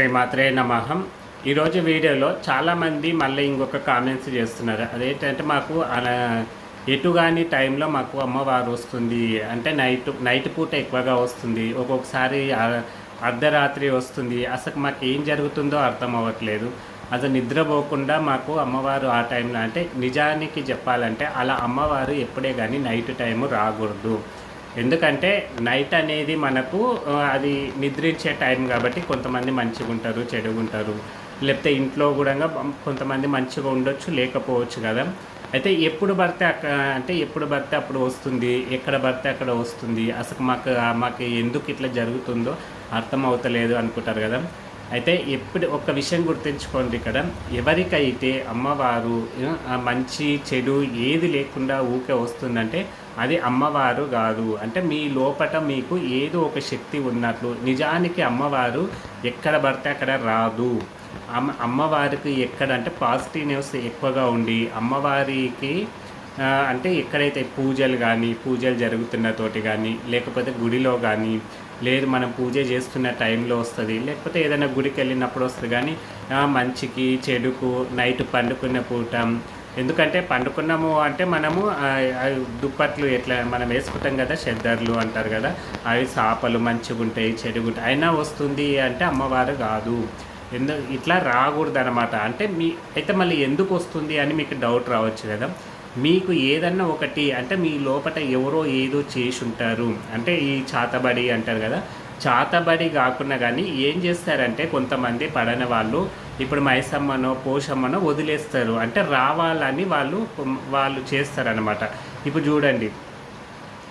శ్రీమాత్రే నమహం ఈరోజు వీడియోలో చాలామంది మళ్ళీ ఇంకొక కామెంట్స్ చేస్తున్నారు. అదేంటంటే మాకు అలా ఎటు కాని టైంలో మాకు అమ్మవారు వస్తుంది. అంటే నైట్ నైట్ పూట ఎక్కువగా వస్తుంది. ఒక్కొక్కసారి అర్ధరాత్రి వస్తుంది. అసలు మాకు ఏం జరుగుతుందో అర్థం అవ్వట్లేదు. అసలు నిద్రపోకుండా మాకు అమ్మవారు ఆ టైంలో అంటే నిజానికి చెప్పాలంటే అలా అమ్మవారు ఎప్పుడే కానీ నైట్ టైము రాకూడదు. ఎందుకంటే నైట్ అనేది మనకు అది నిద్రించే టైం కాబట్టి కొంతమంది మంచిగా ఉంటారు చెడుగా ఉంటారు లేకపోతే ఇంట్లో కూడా కొంతమంది మంచిగా ఉండొచ్చు లేకపోవచ్చు కదా. అయితే ఎప్పుడు పడితే అక్క అంటే ఎప్పుడు పడితే అప్పుడు వస్తుంది ఎక్కడ పడితే అక్కడ వస్తుంది. అసలు మాకు మాకు ఎందుకు ఇట్లా జరుగుతుందో అర్థం అవుతలేదు అనుకుంటారు కదా. అయితే ఎప్పుడు ఒక విషయం గుర్తుంచుకోండి ఇక్కడ. ఎవరికైతే అమ్మవారు మంచి చెడు ఏది లేకుండా ఊకే వస్తుందంటే అది అమ్మవారు కాదు అంటే మీ లోపట మీకు ఏదో ఒక శక్తి ఉన్నట్లు. నిజానికి అమ్మవారు ఎక్కడ పడితే అక్కడ రాదు. అమ్మ అమ్మవారికి ఎక్కడ అంటే పాజిటివ్నెస్ ఎక్కువగా ఉండి అమ్మవారికి అంటే ఎక్కడైతే పూజలు కానీ పూజలు జరుగుతున్న తోటి కానీ లేకపోతే గుడిలో కానీ లేదు మనం పూజ చేస్తున్న టైంలో వస్తుంది లేకపోతే ఏదైనా గుడికి వెళ్ళినప్పుడు వస్తుంది కానీ మంచికి చెడుకు నైట్ పండుకున్న పూట ఎందుకంటే పండుకున్నాము అంటే మనము దుప్పట్లు ఎట్లా మనం వేసుకుంటాం కదా చెద్దర్లు అంటారు కదా అవి చాపలు మంచిగా ఉంటాయి చెడుగుంటాయి అయినా వస్తుంది అంటే అమ్మవారు కాదు. ఎందు ఇట్లా రాకూడదు అనమాట అంటే మీ అయితే మళ్ళీ ఎందుకు వస్తుంది అని మీకు డౌట్ రావచ్చు కదా. మీకు ఏదన్నా ఒకటి అంటే మీ లోపల ఎవరో ఏదో చేసి ఉంటారు అంటే ఈ చాతబడి అంటారు కదా చాతబడి కాకుండా కానీ ఏం చేస్తారంటే కొంతమంది పడని వాళ్ళు ఇప్పుడు మైసమ్మనో పోషమ్మనో వదిలేస్తారు. అంటే రావాలని వాళ్ళు వాళ్ళు చేస్తారనమాట ఇప్పుడు చూడండి.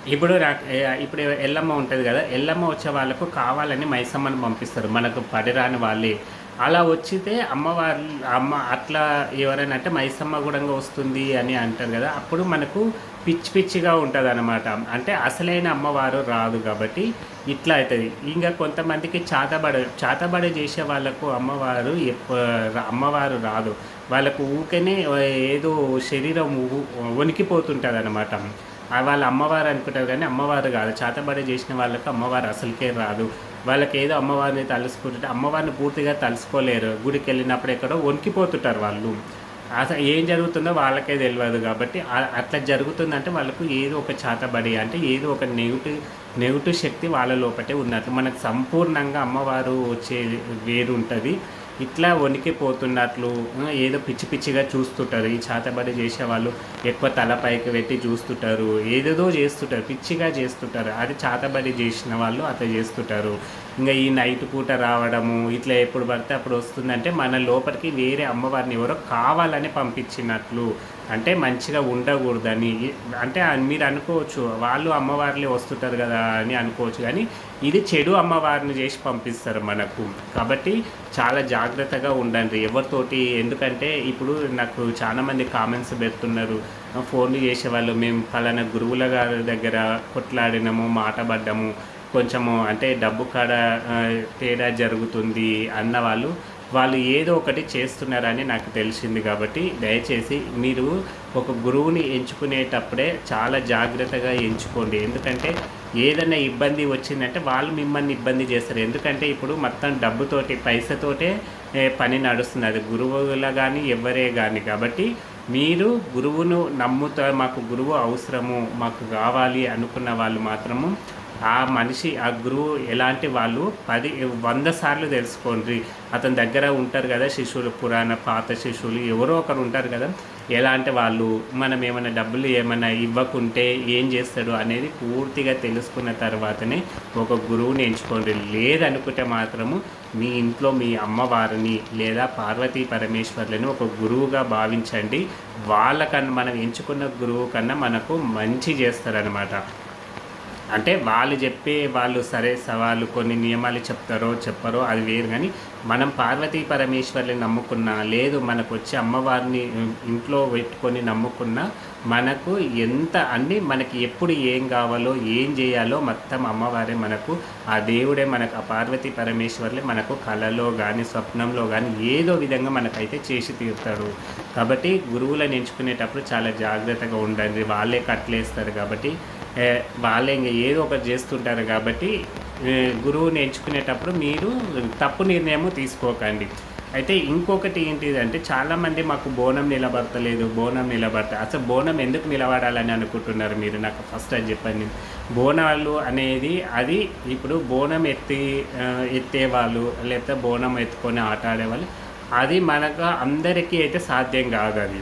ఇప్పుడు నాకు ఇప్పుడు ఎల్లమ్మ ఉంటుంది కదా ఎల్లమ్మ వచ్చే వాళ్ళకు కావాలని మైసమ్మని పంపిస్తారు. మనకు పడిరాని వాళ్ళే. అలా వచ్చితే అమ్మవారు అమ్మ అట్లా ఎవరైనా అంటే మైసమ్మ కూడా వస్తుంది అని అంటారు కదా అప్పుడు మనకు పిచ్చి పిచ్చిగా ఉంటుంది అనమాట అంటే అసలైన అమ్మవారు రాదు కాబట్టి ఇట్లా అవుతుంది ఇంకా కొంతమందికి చాతబడ చాతబడ చేసే వాళ్ళకు అమ్మవారు అమ్మవారు రాదు. వాళ్ళకు ఊకనే ఏదో శరీరం వణికిపోతుంటుంది అనమాట వాళ్ళ అమ్మవారు అనుకుంటారు కానీ అమ్మవారు కాదు. చాతబడి చేసిన వాళ్ళకు అమ్మవారు అసలుకే రాదు. వాళ్ళకి ఏదో అమ్మవారిని తలుసుకుంటుంటే అమ్మవారిని పూర్తిగా తలుసుకోలేరు. గుడికి వెళ్ళినప్పుడు ఎక్కడో వణికిపోతుంటారు వాళ్ళు. అసలు ఏం జరుగుతుందో వాళ్ళకే తెలియదు కాబట్టి అట్లా జరుగుతుందంటే వాళ్ళకు ఏదో ఒక చాతబడి అంటే ఏదో ఒక నెగిటివ్ నెగిటివ్ శక్తి వాళ్ళ లోపటే ఉన్నట్లు మనకు సంపూర్ణంగా అమ్మవారు వచ్చే వేరు ఉంటుంది. ఇట్లా వణికిపోతున్నట్లు ఏదో పిచ్చి పిచ్చిగా చూస్తుంటారు. ఈ చేసే చేసేవాళ్ళు ఎక్కువ తలపైకి పెట్టి చూస్తుంటారు. ఏదేదో చేస్తుంటారు. పిచ్చిగా చేస్తుంటారు. అది చాతబడి చేసిన వాళ్ళు అట్లా చేస్తుంటారు. ఇంకా ఈ నైట్ పూట రావడము ఇట్లా ఎప్పుడు పడితే అప్పుడు వస్తుందంటే మన లోపలికి వేరే అమ్మవారిని ఎవరో కావాలని పంపించినట్లు. అంటే మంచిగా ఉండకూడదని. అంటే మీరు అనుకోవచ్చు వాళ్ళు అమ్మవార్లే వస్తుంటారు కదా అని అనుకోవచ్చు. కానీ ఇది చెడు అమ్మవారిని చేసి పంపిస్తారు మనకు. కాబట్టి చాలా జాగ్రత్తగా ఉండండి. ఎవరితోటి ఎందుకంటే ఇప్పుడు నాకు చాలామంది కామెంట్స్ పెడుతున్నారు. ఫోన్లు చేసేవాళ్ళు మేము పలానా గురువుల గారి దగ్గర కొట్లాడినము మాట పడ్డాము కొంచెము అంటే డబ్బు కాడ తేడా జరుగుతుంది అన్న వాళ్ళు వాళ్ళు ఏదో ఒకటి చేస్తున్నారని నాకు తెలిసింది కాబట్టి దయచేసి మీరు ఒక గురువుని ఎంచుకునేటప్పుడే చాలా జాగ్రత్తగా ఎంచుకోండి. ఎందుకంటే ఏదైనా ఇబ్బంది వచ్చిందంటే వాళ్ళు మిమ్మల్ని ఇబ్బంది చేస్తారు. ఎందుకంటే ఇప్పుడు మొత్తం డబ్బుతోటి పైసతోటే పని నడుస్తుంది అది గురువుల కానీ ఎవరే కానీ కాబట్టి మీరు గురువును నమ్ముతా మాకు గురువు అవసరము మాకు కావాలి అనుకున్న వాళ్ళు మాత్రము ఆ మనిషి ఆ గురువు ఎలాంటి వాళ్ళు పది వంద సార్లు తెలుసుకోండి. అతని దగ్గర ఉంటారు కదా శిష్యులు పురాణ పాత శిష్యులు ఎవరో ఒకరు ఉంటారు కదా. ఎలాంటి వాళ్ళు మనం ఏమైనా డబ్బులు ఏమైనా ఇవ్వకుంటే ఏం చేస్తాడు? అనేది పూర్తిగా తెలుసుకున్న తర్వాతనే ఒక గురువుని ఎంచుకోండి. లేదనుకుంటే మాత్రము మీ ఇంట్లో మీ అమ్మవారిని లేదా పార్వతీ పరమేశ్వర్లను ఒక గురువుగా భావించండి. వాళ్ళకన్నా మనం ఎంచుకున్న గురువు కన్నా మనకు మంచి చేస్తారనమాట అంటే వాళ్ళు చెప్పే వాళ్ళు సరే సవాళ్ళు కొన్ని నియమాలు చెప్తారో చెప్పరో అది వేరు కానీ మనం పార్వతీ పరమేశ్వర్ని నమ్ముకున్నా లేదు మనకు వచ్చి అమ్మవారిని ఇంట్లో పెట్టుకొని నమ్ముకున్నా మనకు ఎంత అన్ని మనకి ఎప్పుడు ఏం కావాలో ఏం చేయాలో మొత్తం అమ్మవారే మనకు ఆ దేవుడే మనకు ఆ పార్వతీ పరమేశ్వర్లే మనకు కళలో కానీ స్వప్నంలో కానీ ఏదో విధంగా మనకైతే చేసి తీరుతాడు కాబట్టి గురువులను ఎంచుకునేటప్పుడు చాలా జాగ్రత్తగా ఉండండి. వాళ్ళే కట్లేస్తారు కాబట్టి వాళ్ళే ఇంకా ఏదో ఒకటి చేస్తుంటారు కాబట్టి గురువు గురువుని ఎంచుకునేటప్పుడు మీరు తప్పు నిర్ణయం తీసుకోకండి. అయితే ఇంకొకటి ఏంటిదంటే చాలామంది మాకు బోనం నిలబడతలేదు బోనం నిలబడతా అసలు బోనం ఎందుకు నిలబడాలని అనుకుంటున్నారు మీరు? నాకు ఫస్ట్ అని చెప్పండి. బోనాలు అనేది అది ఇప్పుడు బోనం ఎత్తి ఎత్తేవాళ్ళు లేకపోతే బోనం ఎత్తుకొని ఆట ఆడేవాళ్ళు అది మనకు అందరికీ అయితే సాధ్యం కాదు అది.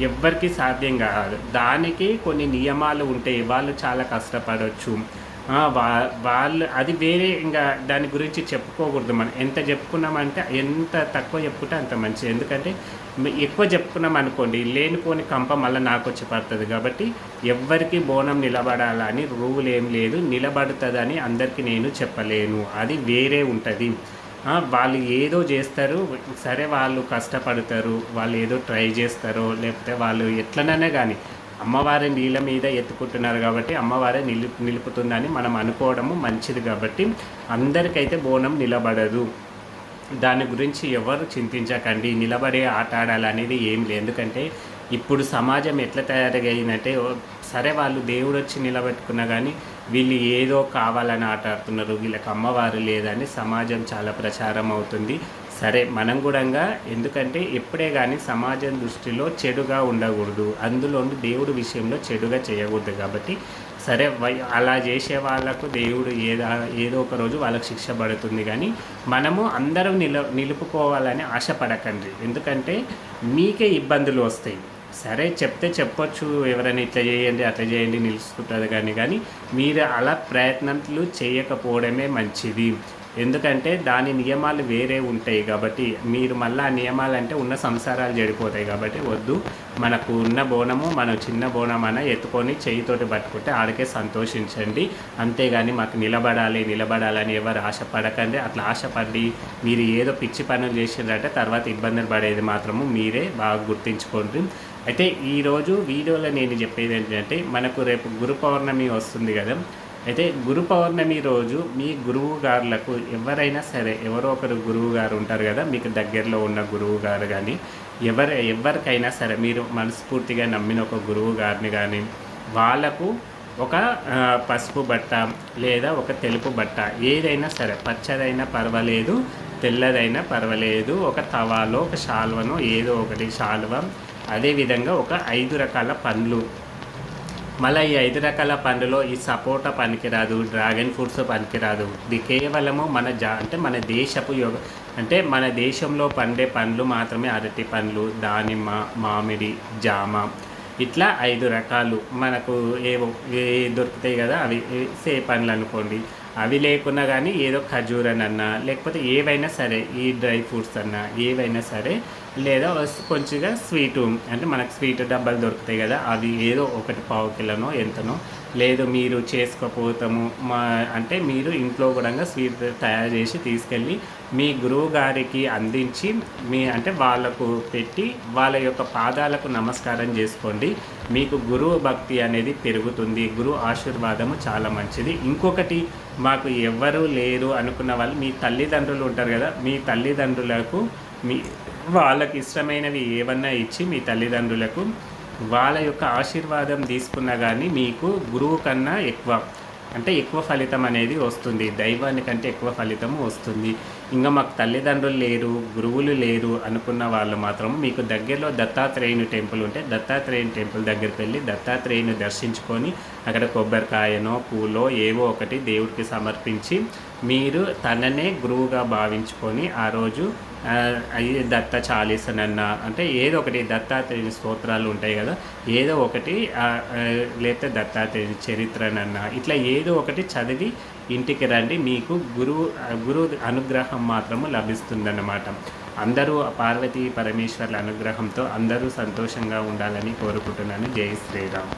ఎవ్వరికీ సాధ్యం కాదు. దానికి కొన్ని నియమాలు ఉంటాయి వాళ్ళు చాలా కష్టపడవచ్చు వా వాళ్ళు అది వేరే ఇంకా దాని గురించి చెప్పుకోకూడదు మనం. ఎంత చెప్పుకున్నామంటే ఎంత తక్కువ చెప్పుకుంటే అంత మంచిది. ఎందుకంటే ఎక్కువ చెప్పుకున్నాం అనుకోండి లేనిపోని కంప మళ్ళీ నాకు వచ్చి పడుతుంది కాబట్టి ఎవ్వరికి బోనం నిలబడాలని రూల్ ఏం లేదు. నిలబడుతుందని అందరికీ నేను చెప్పలేను. అది వేరే ఉంటుంది. వాళ్ళు ఏదో చేస్తారు సరే వాళ్ళు కష్టపడతారు వాళ్ళు ఏదో ట్రై చేస్తారో లేకపోతే వాళ్ళు ఎట్లనైనా కానీ అమ్మవారి నీళ్ళ మీద ఎత్తుకుంటున్నారు కాబట్టి అమ్మవారే నిలు నిలుపుతుందని మనం అనుకోవడము మంచిది కాబట్టి అందరికైతే బోనం నిలబడదు. దాని గురించి ఎవరు చింతించకండి. నిలబడే ఆట ఆడాలనేది ఏం లేదు. ఎందుకంటే ఇప్పుడు సమాజం ఎట్లా తయారయ్యిందంటే సరే వాళ్ళు దేవుడు వచ్చి నిలబెట్టుకున్నా కానీ వీళ్ళు ఏదో కావాలని ఆట ఆడుతున్నారు వీళ్ళకి అమ్మవారు లేదని సమాజం చాలా ప్రచారం అవుతుంది. సరే మనం కూడా ఎందుకంటే ఎప్పుడే కానీ సమాజం దృష్టిలో చెడుగా ఉండకూడదు. అందులో దేవుడి విషయంలో చెడుగా చేయకూడదు కాబట్టి సరే వై- అలా చేసే వాళ్ళకు దేవుడు ఏదో ఏదో ఒక రోజు వాళ్ళకు శిక్ష పడుతుంది కానీ మనము అందరం నిల నిలుపుకోవాలని ఆశపడకండి. ఎందుకంటే మీకే ఇబ్బందులు వస్తాయి. సరే చెప్తే చెప్పొచ్చు ఎవరైనా ఇట్లా చేయండి అట్లా చేయండి నిలుచుకుంటుంది కానీ కానీ మీరు అలా ప్రయత్నాలు చేయకపోవడమే మంచిది. ఎందుకంటే దాని నియమాలు వేరే ఉంటాయి కాబట్టి మీరు మళ్ళీ ఆ నియమాలు అంటే ఉన్న సంసారాలు చెడిపోతాయి కాబట్టి వద్దు. మనకు ఉన్న బోనము మనం చిన్న బోనం అన్న ఎత్తుకొని చేయితోటి పట్టుకుంటే ఆడికే సంతోషించండి. అంతేగాని మాకు నిలబడాలి నిలబడాలని ఎవరు ఆశపడకండి. అట్లా ఆశపడి మీరు ఏదో పిచ్చి పనులు చేసిందంటే తర్వాత ఇబ్బందులు పడేది మాత్రము మీరే బాగా గుర్తించుకోండి. అయితే ఈరోజు వీడియోలో నేను చెప్పేది ఏంటంటే మనకు రేపు గురు పౌర్ణమి వస్తుంది కదా. అయితే గురు పౌర్ణమి రోజు మీ గురువు గారులకు ఎవరైనా సరే ఎవరో ఒకరు గురువు గారు ఉంటారు కదా మీకు దగ్గరలో ఉన్న గురువు గారు కానీ ఎవరు ఎవరికైనా సరే మీరు మనస్ఫూర్తిగా నమ్మిన ఒక గురువు గారిని కానీ వాళ్ళకు ఒక పసుపు బట్ట లేదా ఒక తెలుపు బట్ట ఏదైనా సరే పచ్చదైనా పర్వాలేదు తెల్లదైనా పర్వాలేదు ఒక తవాలో ఒక శాల్వనో ఏదో ఒకటి శాల్వ అదేవిధంగా ఒక ఐదు రకాల పండ్లు మళ్ళీ ఈ ఐదు రకాల పండులో ఈ సపోటా పనికిరాదు డ్రాగన్ ఫ్రూట్స్ పనికిరాదు. ఇది కేవలము మన జా అంటే మన దేశపు యోగ అంటే మన దేశంలో పండే పండ్లు మాత్రమే అరటి పండ్లు దానిమ్మ మామిడి జామ. ఇట్లా ఐదు రకాలు మనకు ఏవో ఏ దొరుకుతాయి కదా అవి సే పండ్లు అనుకోండి. అవి లేకున్నా కానీ ఏదో ఖజూరన్ అన్నా లేకపోతే ఏవైనా సరే ఈ డ్రై ఫ్రూట్స్ అన్నా ఏవైనా సరే లేదా కొంచెంగా స్వీటు అంటే మనకు స్వీట్ డబ్బాలు దొరుకుతాయి కదా అవి ఏదో ఒకటి పావు కిలోనో ఎంతనో లేదు మీరు చేసుకోపోతాము మా అంటే మీరు ఇంట్లో కూడా స్వీట్ తయారు చేసి తీసుకెళ్ళి మీ గురువు గారికి అందించి మీ అంటే వాళ్ళకు పెట్టి వాళ్ళ యొక్క పాదాలకు నమస్కారం చేసుకోండి. మీకు గురువు భక్తి అనేది పెరుగుతుంది. గురువు ఆశీర్వాదము చాలా మంచిది. ఇంకొకటి మాకు ఎవ్వరూ లేరు అనుకున్న వాళ్ళు మీ తల్లిదండ్రులు ఉంటారు కదా మీ తల్లిదండ్రులకు మీ వాళ్ళకి ఇష్టమైనవి ఏమన్నా ఇచ్చి మీ తల్లిదండ్రులకు వాళ్ళ యొక్క ఆశీర్వాదం తీసుకున్నా కానీ మీకు గురువు కన్నా ఎక్కువ. అంటే ఎక్కువ ఫలితం అనేది వస్తుంది. దైవానికంటే ఎక్కువ ఫలితం వస్తుంది. ఇంకా మాకు తల్లిదండ్రులు లేరు గురువులు లేరు అనుకున్న వాళ్ళు మాత్రం మీకు దగ్గరలో దత్తాత్రేయుని టెంపుల్ ఉంటే దత్తాత్రేయుని టెంపుల్ దగ్గరికి వెళ్ళి దత్తాత్రేయుని దర్శించుకొని అక్కడ కొబ్బరికాయనో పూలో ఏవో ఒకటి దేవుడికి సమర్పించి మీరు తననే గురువుగా భావించుకొని ఆ రోజు ఆ, దత్త చాలీసనన్న అంటే ఏదో ఒకటి దత్తాత్రేయుని స్తోత్రాలు ఉంటాయి కదా ఏదో ఒకటి ఆ, ఆ, లేకపోతే దత్తాత్రేయుని చరిత్రనన్న ఇట్లా ఏదో ఒకటి చదివి ఇంటికి రండి మీకు గురువు గురువు అనుగ్రహం మాత్రము లభిస్తుందన్నమాట. అందరూ పార్వతీ పరమేశ్వర్ల అనుగ్రహంతో అందరూ సంతోషంగా ఉండాలని కోరుకుంటున్నాను. జై శ్రీరామ్.